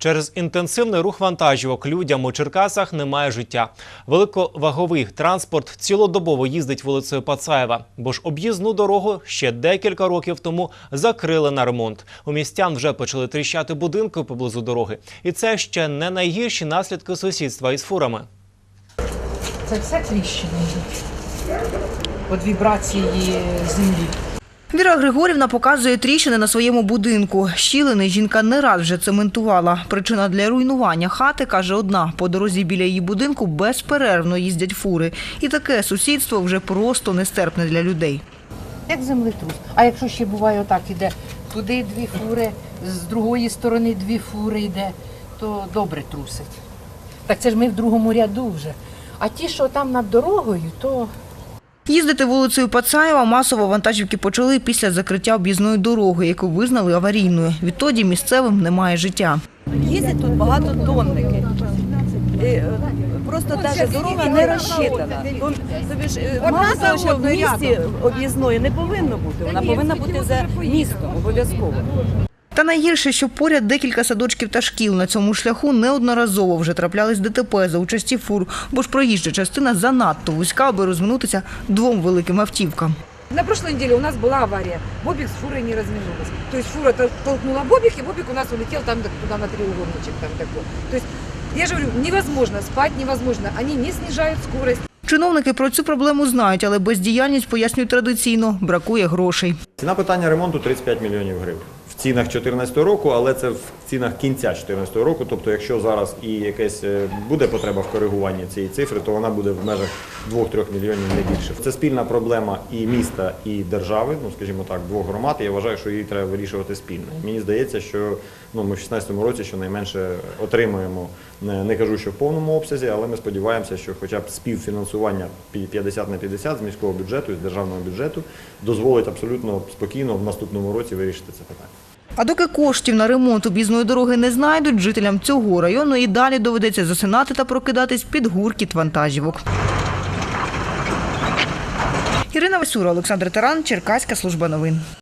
Через інтенсивний рух вантажівок людям у Черкасах немає життя. Великоваговий транспорт цілодобово їздить вулицею Пацаєва, бо ж об'їзну дорогу ще декілька років тому закрили на ремонт. У містян вже почали тріщати будинки поблизу дороги. І це ще не найгірші наслідки сусідства із фурами. Це все тріщини йдуть від вібрації землі. Віра Григорівна показує тріщини на своєму будинку. Щілини жінка не раз вже цементувала. Причина для руйнування хати, каже, одна. По дорозі біля її будинку безперервно їздять фури. І таке сусідство вже просто нестерпне для людей. Як землетрус. А якщо ще буває отак, іде туди дві фури, з другої сторони дві фури йде, то добре трусить. Так це ж ми в другому ряду вже. А ті, що там над дорогою, то Їздити вулицею Пацаєва масово вантажівки почали після закриття об'їзної дороги, яку визнали аварійною. Відтоді місцевим немає життя. Їздять тут багатотонники. І, е, Просто навіть дорога не розчитана. Тобі ж е, що в місті об'їзної не повинно бути. Вона повинна бути за містом обов'язково. Та найгірше, що поряд декілька садочків та шкіл на цьому шляху неодноразово вже траплялись ДТП за участі фур, бо ж проїжджа частина занадто вузька, аби розминутися двом великим автівкам. На прошлой неделе у нас была авария. Бобик с фурой не разминулась. То есть фура толкнула Бобик, и Бобик у нас улетел там туда на треугольничек там такой. То есть, я же говорю, невозможно спать, невозможно. Они не снижают скорость. Чиновники про цю проблему знають, але бездіяльність пояснюють традиційно – бракує грошей. Ціна питання ремонту 35 мільйонів гривень. В цінах 2014 року, але це в цінах кінця 2014 року. Тобто, якщо зараз і якась е, буде потреба в коригуванні цієї цифри, то вона буде в межах 2-3 мільйонів не більше. Це спільна проблема і міста, і держави, ну скажімо так, двох громад. Я вважаю, що її треба вирішувати спільно. Мені здається, що ну ми в 2016 році щонайменше отримаємо, не, не кажу, що в повному обсязі, але ми сподіваємося, що хоча б співфінансування 50 на 50 з міського бюджету, і з державного бюджету дозволить абсолютно спокійно в наступному році вирішити це питання. А доки коштів на ремонт об'їзної дороги не знайдуть, жителям цього району і далі доведеться засинати та прокидатись під гуркіт вантажівок. Ірина Васюра, Олександр Таран, Черкаська служба новин.